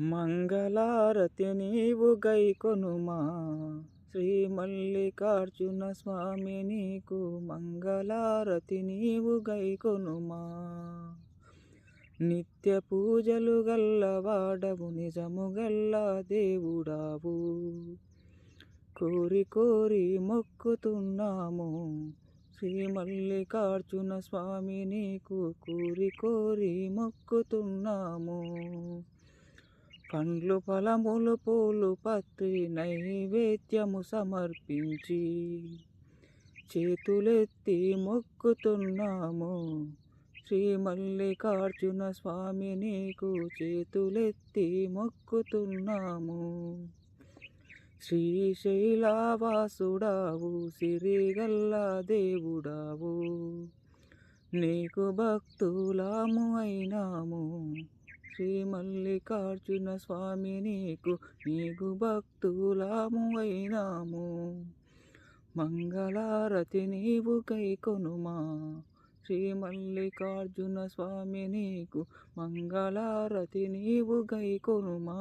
మంగళారతి నీవు గైకొనుమా? శ్రీ మల్లికార్జున స్వామి నీకు మంగళారతి నీవు గైకొనుమా? నిత్య పూజలు గల్లవాడవు నిజము గల్ల దేవుడావు. కోరి కోరి మొక్కుతున్నాము శ్రీ మల్లికార్జున స్వామి నీకు కోరి కోరి మొక్కుతున్నాము. పండ్లు ఫలములు పూలు పత్తి నైవేద్యము సమర్పించి చేతులెత్తి మొక్కుతున్నాము. శ్రీ మల్లికార్జున స్వామి నీకు చేతులెత్తి మొక్కుతున్నాము. శ్రీశైలావాసుడావు సిరిగల్ల దేవుడావు. నీకు భక్తులాము అయినాము. శ్రీ మల్లికార్జున స్వామి నీకు నీకు భక్తులాము అయినాము. మంగళారతి నీవు కైకొనుమా శ్రీ మల్లికార్జున స్వామి నీకు మంగళారతి నీవు గైకొనుమా